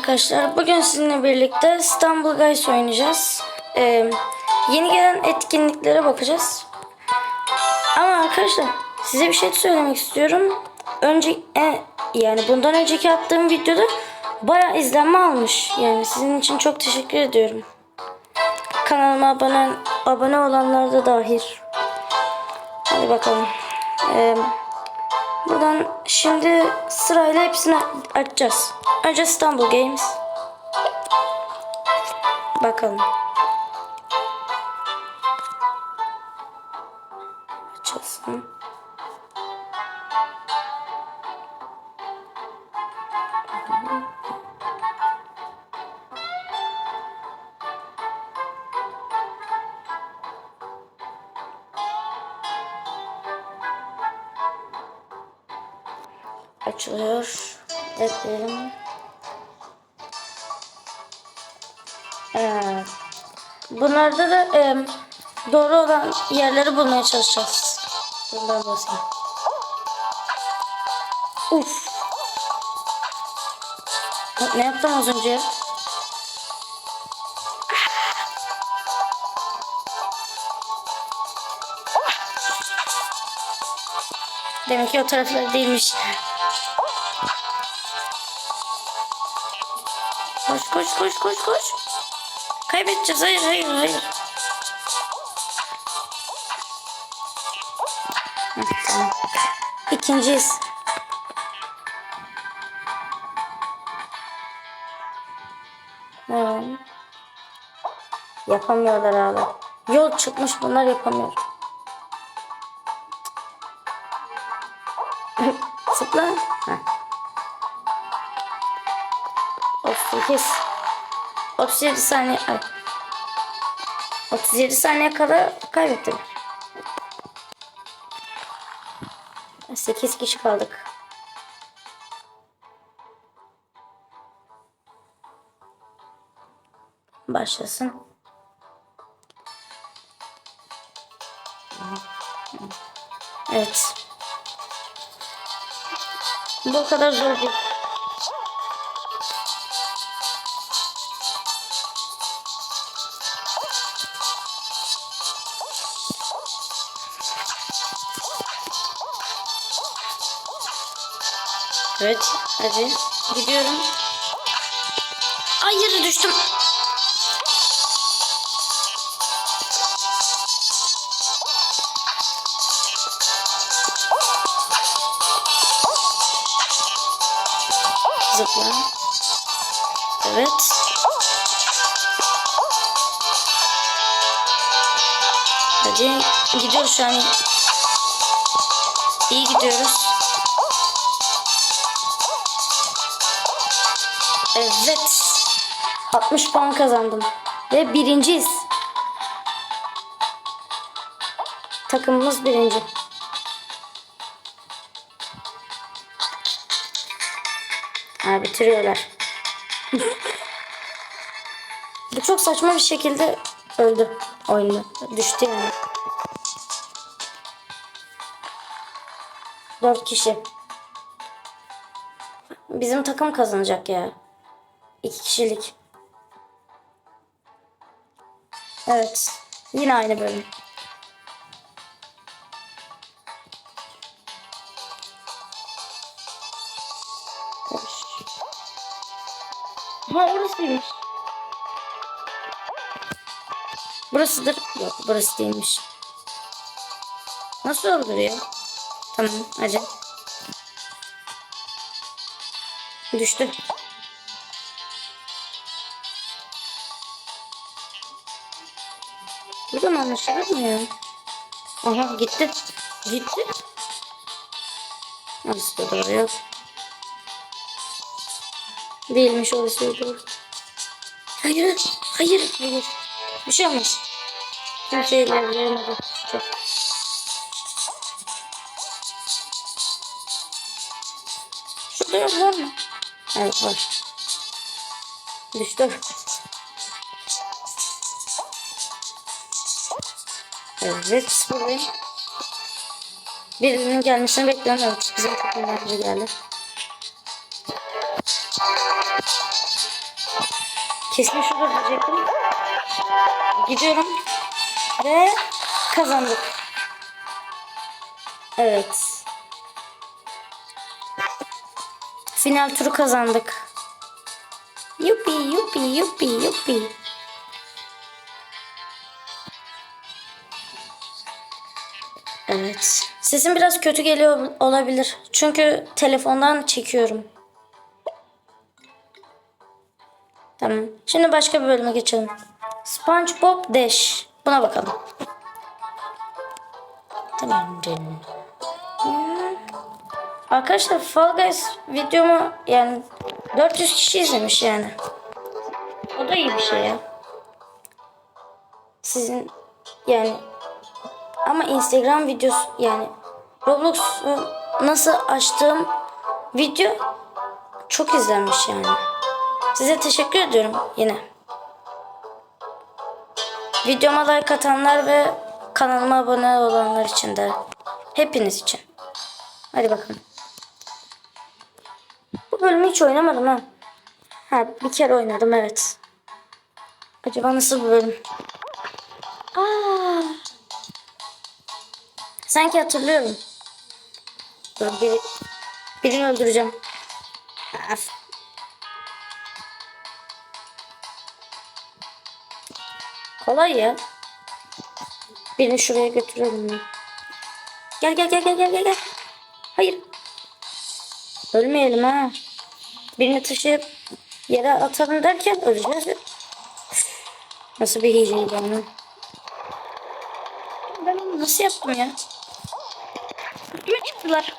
arkadaşlar. Bugün sizinle birlikte İstanbul Guys oynayacağız. Ee, yeni gelen etkinliklere bakacağız. Ama arkadaşlar size bir şey söylemek istiyorum. Önce e, yani bundan önceki attığım videoda bayağı izlenme almış. Yani sizin için çok teşekkür ediyorum. Kanalıma abone abone olanlar da dahil. Hadi bakalım. Ee, Buradan şimdi sırayla hepsini açacağız. Önce İstanbul Games. Bakalım. Açılıyor. Ekleyelim. Evet. Bunlarda da e, doğru olan yerleri bulmaya çalışacağız. Bundan basayım. Uf. Ne yaptım az önce? Demek ki o tarafları değilmiş. Koş koş koş koş. Kaybedeceğiz. Hayır hayır hayır. İkinciyiz. Hmm. Yapamıyorlar abi. Yol çıkmış bunlar yapamıyor. Zıpla. Heh. 38 37 saniye ay. 37 saniye kadar kaybettim. 8 kişi kaldık. Başlasın. Evet. Bu kadar zor değil. Evet, hadi gidiyorum. Ay yere düştüm. Zıpla. Evet. Hadi gidiyoruz şu an. İyi gidiyoruz. Evet. 60 puan kazandım. Ve birinciyiz. Takımımız birinci. Ha, bitiriyorlar. Bu çok saçma bir şekilde öldü oyunda. Düştü yani. Dört kişi. Bizim takım kazanacak ya. İki kişilik. Evet. Yine aynı bölüm. Ha orasıymış. Burasıdır. Yok burası değilmiş. Nasıl olur ya? Tamam hadi. Düştü. Anlaşılır mı ya? Aha gitti. Gitti. Orası da doğru yok. Değilmiş orası da. Hayır, hayır, hayır. Bir şey olmaz. Kimse ilerleyemedi. Çok. Şurada yok var mı? Evet var. Düştü. Evet buradayım. Birinin gelmesini bekliyorum. Evet bizim takımdan biri geldi. Kesin şurada diyecektim. Gidiyorum. Ve kazandık. Evet. Final turu kazandık. Yupi yupi yupi yupi. Sesim biraz kötü geliyor olabilir. Çünkü telefondan çekiyorum. Tamam. Şimdi başka bir bölüme geçelim. SpongeBob Dash. Buna bakalım. Tamam. Arkadaşlar Fall Guys videomu yani 400 kişi izlemiş yani. O da iyi bir şey ya. Sizin yani ama Instagram videosu yani Roblox'u nasıl açtığım video çok izlenmiş yani. Size teşekkür ediyorum yine. Videoma like atanlar ve kanalıma abone olanlar için de hepiniz için. Hadi bakalım. Bu bölümü hiç oynamadım ha. Ha bir kere oynadım evet. Acaba nasıl bir bölüm? Aa. Sanki hatırlıyorum. Dur biri, birini öldüreceğim. Af. Kolay ya. Birini şuraya götürelim ya. Gel gel gel gel gel gel. Hayır. Ölmeyelim ha. Birini taşıyıp yere atalım derken öleceğiz. Nasıl bir hileydi onu. Ben onu nasıl yaptım ya? Çıktılar.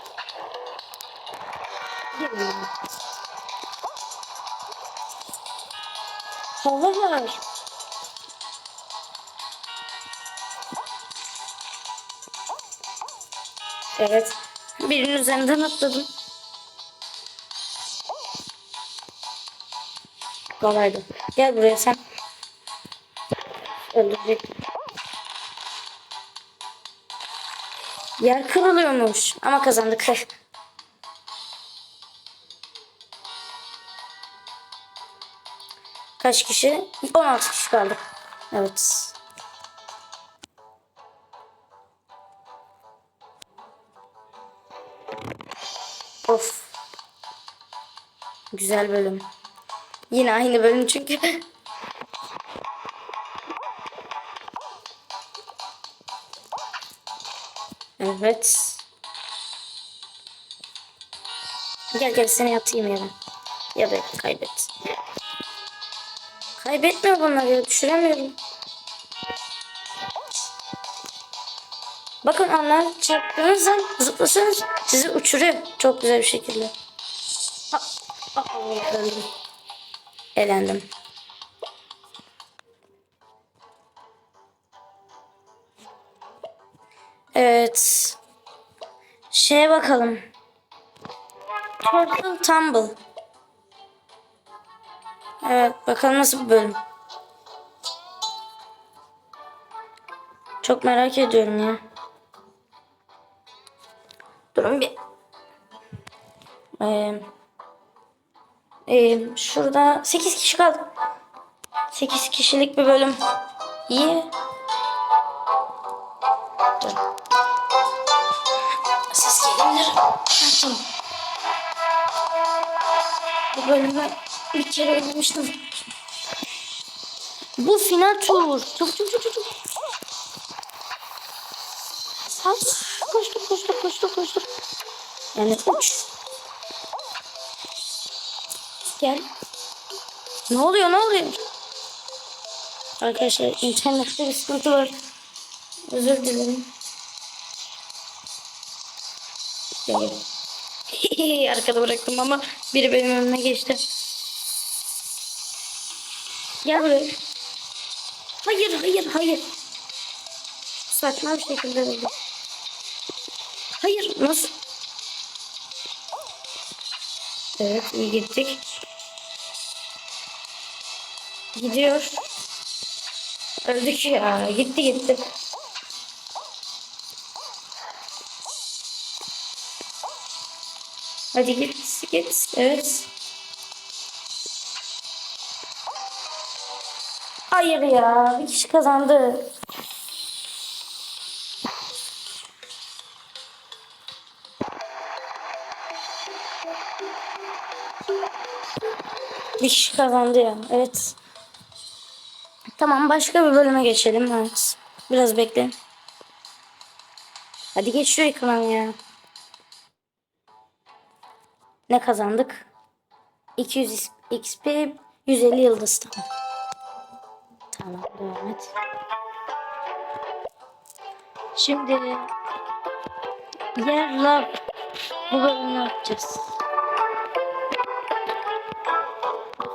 Hava var. Evet. Birinin üzerinden atladım. Kolaydı. Gel buraya sen. Öldürecek. Yer kırılıyormuş. Ama kazandık. Kaç kişi? 16 kişi kaldık. Evet. Of. Güzel bölüm. Yine aynı bölüm çünkü. evet. Gel gel seni atayım yere. Ya da kaybet. Kaybetmiyor bunları ya düşüremiyorum. Bakın onlar çarptığınızda zıplasanız sizi uçuruyor. Çok güzel bir şekilde. Ha, ha, öldüm. Elendim. Evet. Şeye bakalım. Turtle Tumble. Evet bakalım nasıl bir bölüm. Çok merak ediyorum ya. Durun bir. Ee, ee, şurada 8 kişi kaldı. 8 kişilik bir bölüm. İyi. Tamam. Bu bölümü bir kere oynamıştım. Bu final tur. Çabuk çabuk çabuk. Sal. Koştur koştur koştur koştur. Yani uç. Gel. Ne oluyor ne oluyor? Arkadaşlar internette bir sıkıntı var. Özür dilerim. Gel. Arkada bıraktım ama biri benim önüme geçti. Gel buraya. Hayır hayır hayır. Saçma bir şekilde oldu. Hayır nasıl? Evet iyi gittik. Gidiyor. Öldük ya. Gitti gitti. Hadi git git. Evet. Hayır ya. Bir kişi kazandı. Bir kişi kazandı ya. Evet. Tamam başka bir bölüme geçelim. Evet. Biraz bekleyin. Hadi geç şu ekran ya. Ne kazandık? 200 XP 150 yıldız tamam. Tamam devam et. Şimdi yer lab bu bölümü yapacağız?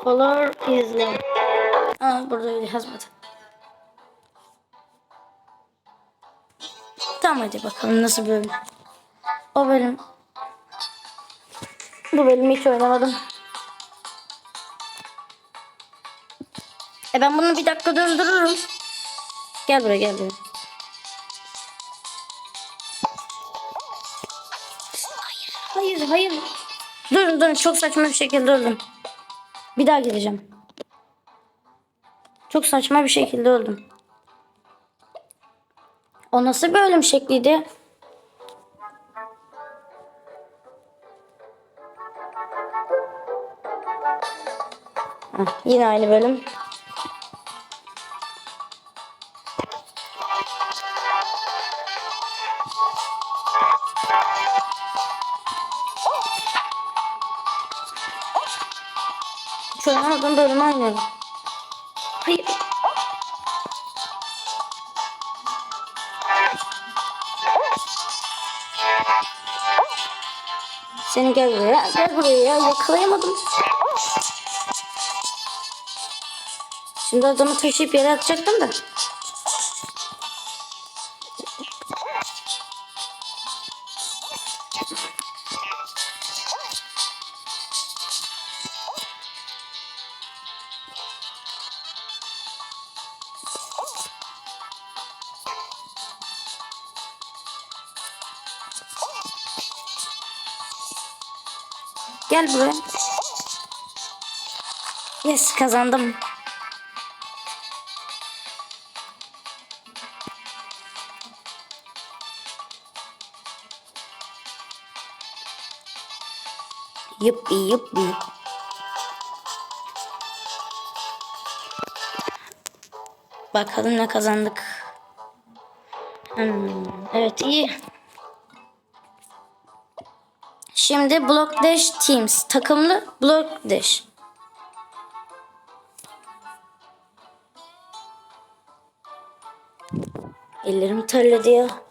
Follow izle. Aa burada öyle yazmadı. Tamam hadi bakalım nasıl bölüm. O bölüm. Bu bölümü hiç oynamadım. E ben bunu bir dakika döndürürüm. Gel buraya gel buraya. Hayır hayır. Durun durun çok saçma bir şekilde öldüm. Bir daha gideceğim. Çok saçma bir şekilde öldüm. O nasıl bir ölüm şekliydi? Heh, yine aynı bölüm. Oynamadığım bölümü oynuyorum. Hayır. Seni gel buraya. Gel buraya ya. Yakalayamadım. Şimdi adamı taşıyıp yere atacaktım da. Gel buraya. Yes kazandım. Yuppi yuppi. Bakalım ne kazandık. Hmm, evet iyi. Şimdi Block Dash Teams. Takımlı Block Dash. Ellerim terledi ya.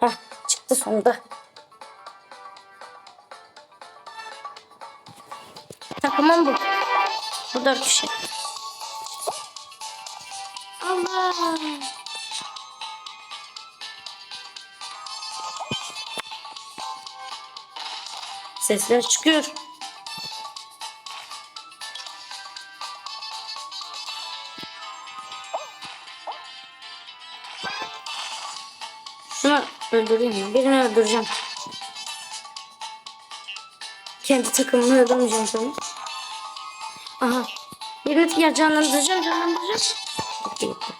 Hah çıktı sonunda. Takımım bu. Bu dört kişi. Allah. Sesler çıkıyor. Öldüreyim ya. Birini öldüreceğim. Kendi takımımı öldürmeyeceğim sonra. Aha. Birini ya canlandıracağım canlandıracağım. Gitti gitti.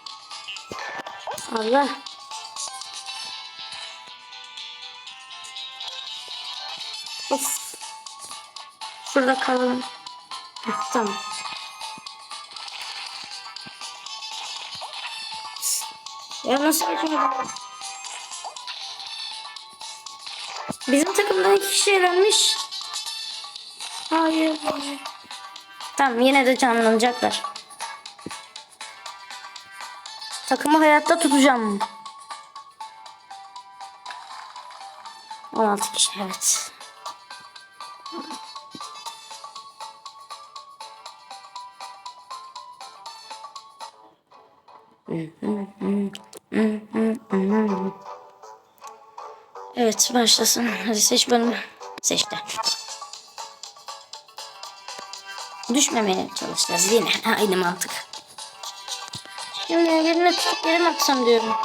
Allah. Of. Şurada kalalım. Heh, tamam. Ya nasıl geçemedim? Bizim takımdan iki kişi elenmiş. Hayır. Tamam yine de canlanacaklar. Takımı hayatta tutacağım. 16 kişi evet. Evet başlasın. Hadi seç bölümü. Seçti. Düşmemeye çalışacağız yine. Aynı mantık. Şimdi yerine tutup yere mi atsam diyorum.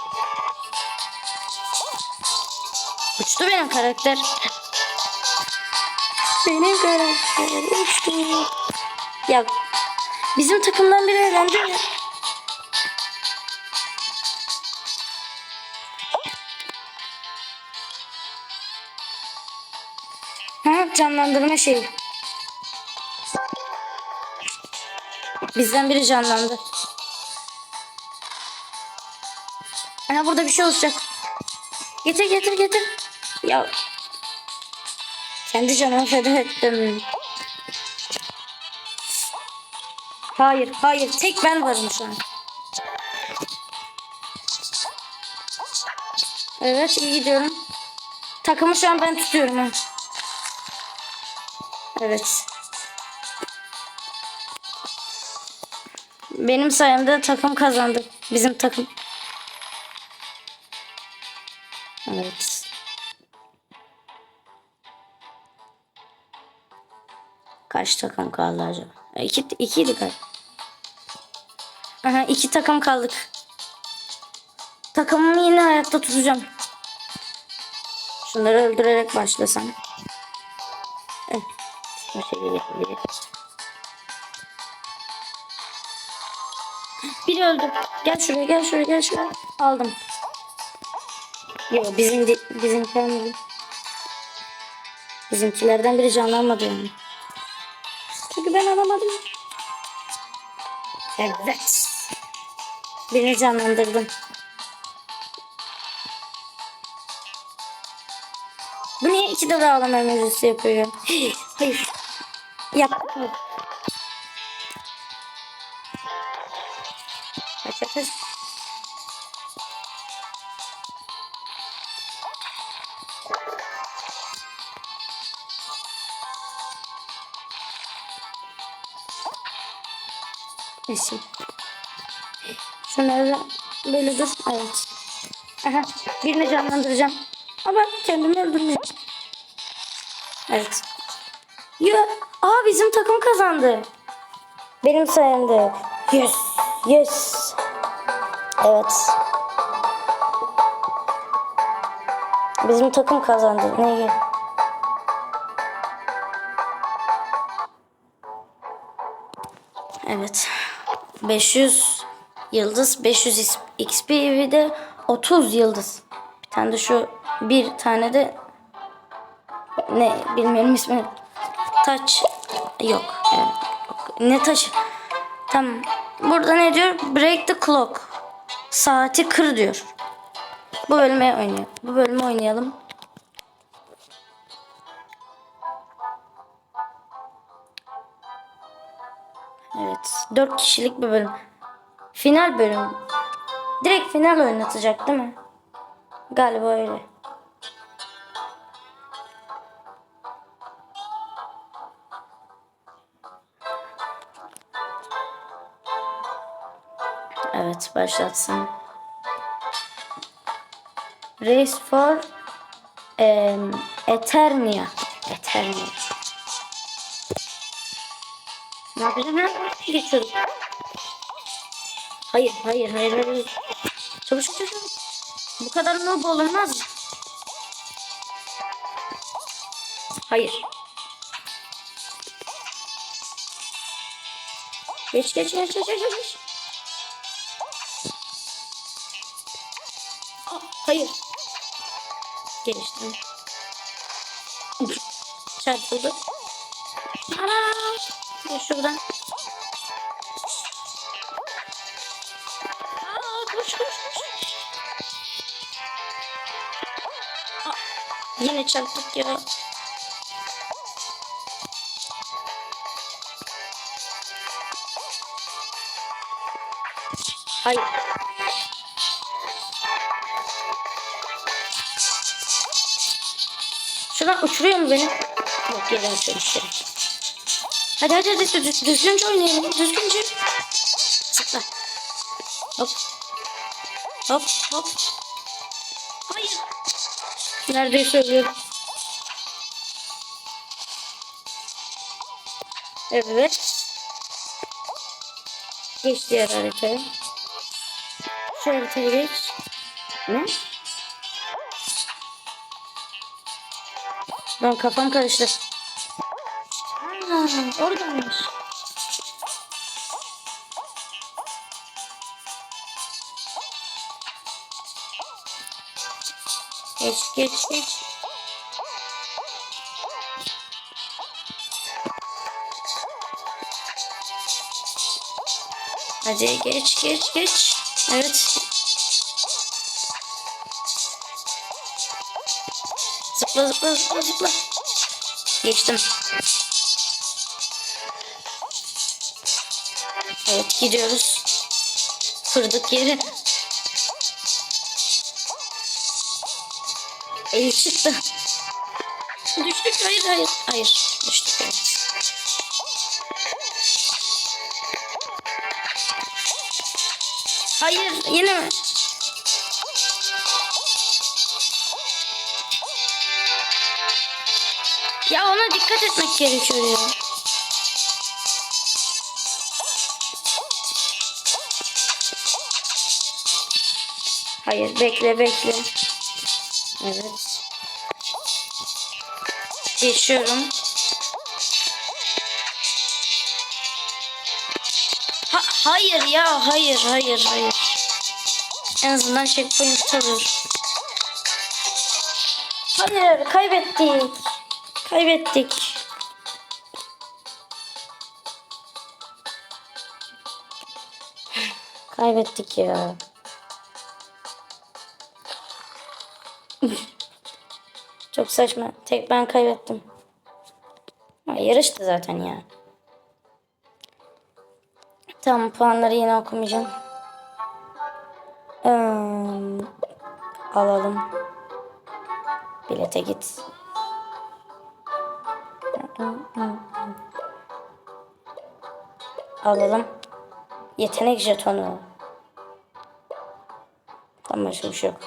Uçtu benim karakter. Benim karakter uçtu. Ya bizim takımdan biri elendi. ya. Canlandırma şeyi. Bizden biri canlandı. Aha burada bir şey olacak. Getir getir getir. Ya. Kendi canımı feda ettim. Hayır hayır tek ben varım şu an. Evet iyi gidiyorum. Takımı şu an ben tutuyorum. Evet. Benim sayemde takım kazandı. Bizim takım. Evet. Kaç takım kaldı acaba? E, İki, ikiydi galiba. Aha, iki takım kaldık. Takımımı yine hayatta tutacağım. Şunları öldürerek başlasam. Biri öldü. Gel şuraya gel şuraya gel şuraya. Aldım. Yok bizim de, bizimkiler mi? Bizimkilerden biri canlanmadı yani. Çünkü ben alamadım. Evet. Birini canlandırdım. Bu niye iki de ağlama emojisi yapıyor ya? Hayır. Yap. Kaç kaç. Neyse. Şunları da böyle dur. Evet. Aha, birini canlandıracağım. Ama kendimi öldürmeyeyim. Evet. Ya, aa bizim takım kazandı. Benim sayemde. Yes. Yes. Evet. Bizim takım kazandı. Ne Evet. 500 yıldız, 500 XP bir de 30 yıldız. Bir tane de şu bir tane de ne bilmiyorum ismini. Taç yok. Evet. Ne taşı? Tamam. Burada ne diyor? Break the clock. Saati kır diyor. Bu bölümü oynayalım. Bu bölümü oynayalım. Evet. 4 kişilik bir bölüm. Final bölüm. Direkt final oynatacak değil mi? Galiba öyle. Evet başlatsın. Race for em, Eternia. Eternia. Ne yapacağım. Hayır, hayır, hayır, hayır. Çabuk, çabuk. Bu kadar noob olunmaz. Hayır. Geç, geç, geç, geç, geç, geç. Geçtim. Çarpıldı. Ana! Şuradan. Aa, koş koş koş. Aa, yine çarptık ya. Hayır. Şuradan uçuruyor mu beni? Yok geri açıyorum işte. Hadi hadi hadi düz, düzgünce oynayalım. Düzgünce. Sıkla. Hop. Hop hop. Hayır. Neredeyse ölüyorum. Evet. Geç diğer haritaya. Şu haritaya geç. Ne? Lan kafam karıştı. oradaymış. Geç geç geç. Hadi geç geç geç. Evet. Zıpla zıpla zıpla zıpla. Geçtim. Evet gidiyoruz. Kırdık yeri. El çıktı. Düştük hayır hayır. Hayır düştük evet. Hayır yine mi? Ya ona dikkat etmek gerekiyor ya. Hayır bekle bekle. Evet. Geçiyorum. Ha, hayır ya hayır hayır hayır. En azından checkpoint alır. Hayır kaybettik. Kaybettik. Kaybettik ya. Çok saçma. Tek ben kaybettim. Ha, yarıştı zaten ya. Tamam puanları yine okumayacağım. Ee, alalım. Bilete git. Alalım. Yetenek jetonu. Tam başka şey yok.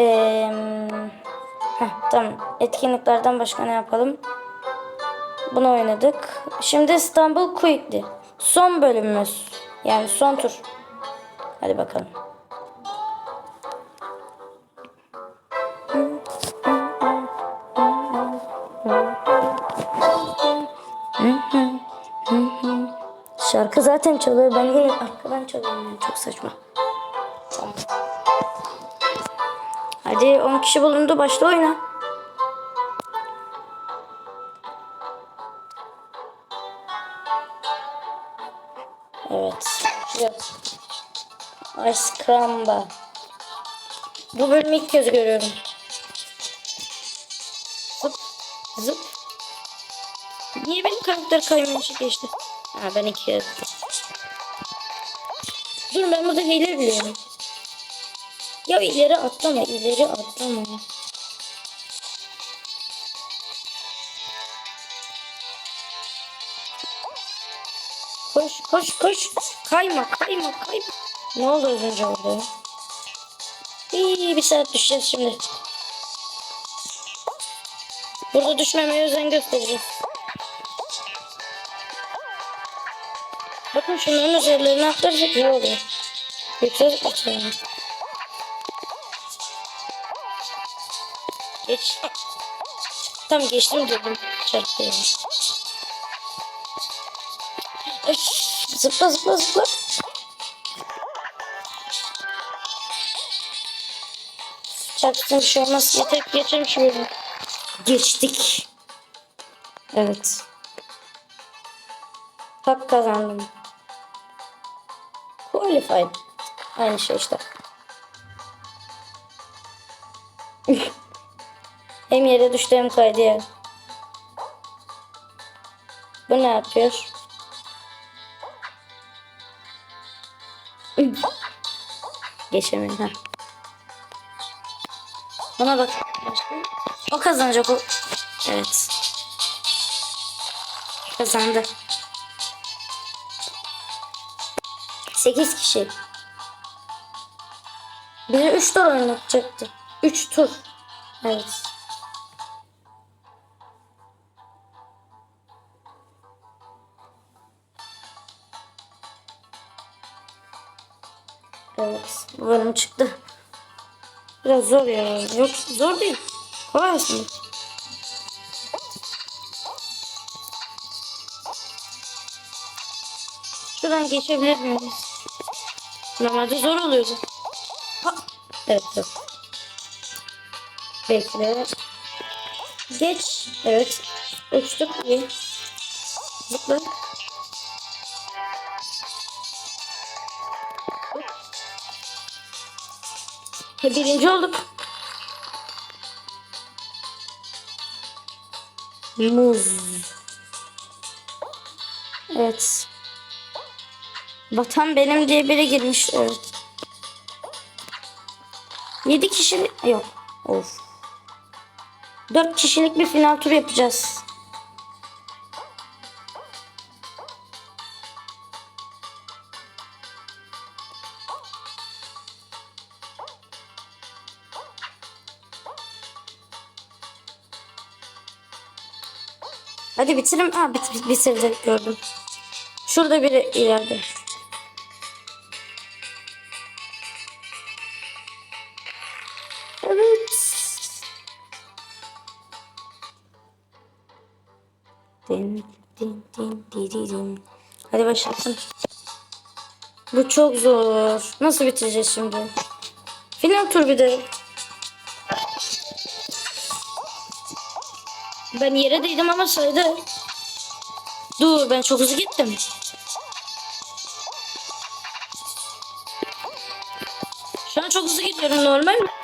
Ee, tamam. Etkinliklerden başka ne yapalım? Bunu oynadık. Şimdi İstanbul Quickly. Son bölümümüz. Yani son tur. Hadi bakalım. Zaten çalıyor. Ben de arkadan çalıyorum. Yani. Çok saçma. Tamam. Hadi 10 kişi bulundu. Başla oyna. Evet. Evet. Ice Cramba. Bu bölümü ilk kez görüyorum. Zıp. Zıp. Niye benim karakter kaymayışı geçti? Ha ben iki kez. Dur ben burada hile biliyorum. Ya ileri atlama, ileri atlama. Koş, koş, koş. Kayma, kayma, kayma. Ne oldu az önce orada? İyi, bir saat düşeceğiz şimdi. Burada düşmemeye özen göstereceğiz. Bakın şunların üzerlerine atlarsak iyi oluyor. Yüksek atlayalım. Geç. Tam geçtim dedim. Öf, zıpla zıpla zıpla. Çarptım bir şey olmaz. Yeter geçelim şu bölümü. Geçtik. Evet. Hak kazandım. Qualified. Aynı şey işte. hem yere düştü hem kaydı ya. Bu ne yapıyor? Geçemedim ha. Buna bak. O kazanacak o. Evet. Kazandı. 8 kişi. Biri 3 tur oynatacaktı. 3 tur. Evet. Evet. Bu çıktı. Biraz zor ya. Yok zor değil. Kolay aslında. Şuradan geçebilir miyiz? Normalde zor oluyordu. Ha. Evet dur. Bekle. Geç. Evet. Uçtuk iyi. Zıpla. He, birinci olduk. Muz. Evet. Vatan benim diye biri girmiş. Evet. 7 kişi yok. Of. 4 kişilik bir final tur yapacağız. Hadi bitirim. Ha bit bit- bitirdi gördüm. Şurada biri ileride. Din din din di di din. Hadi başlasın. Bu çok zor. Nasıl bitireceğiz şimdi? Final tur bir de. Ben yere değdim ama saydı. Dur ben çok hızlı gittim. Şu an çok hızlı gidiyorum normal mi?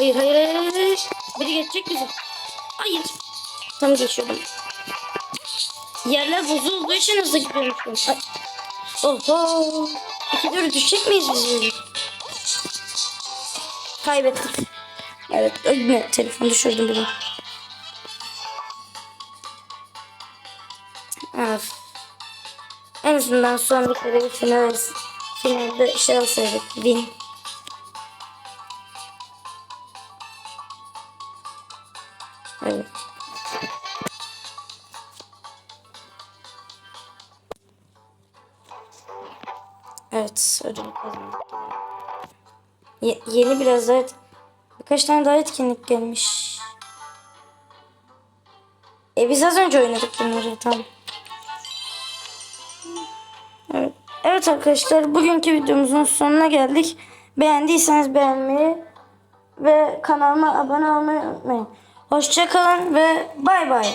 Hayır hayır hayır hayır. hayır. Biri geçecek bizi. Hayır. Tam geçiyordum. Yerler buzlu olduğu için hızlı gidiyorum. Ay. Oho. İki dörü düşecek miyiz biz böyle? Kaybettik. Evet. Yine telefon düşürdüm bunu. Of. En azından son bir kere bir final, finalde şey olsaydık. Win. Ye- yeni biraz daha birkaç tane daha etkinlik gelmiş. E biz az önce oynadık bunları tamam. Evet. Evet arkadaşlar bugünkü videomuzun sonuna geldik. Beğendiyseniz beğenmeyi ve kanalıma abone olmayı unutmayın. Hoşçakalın ve bay bay.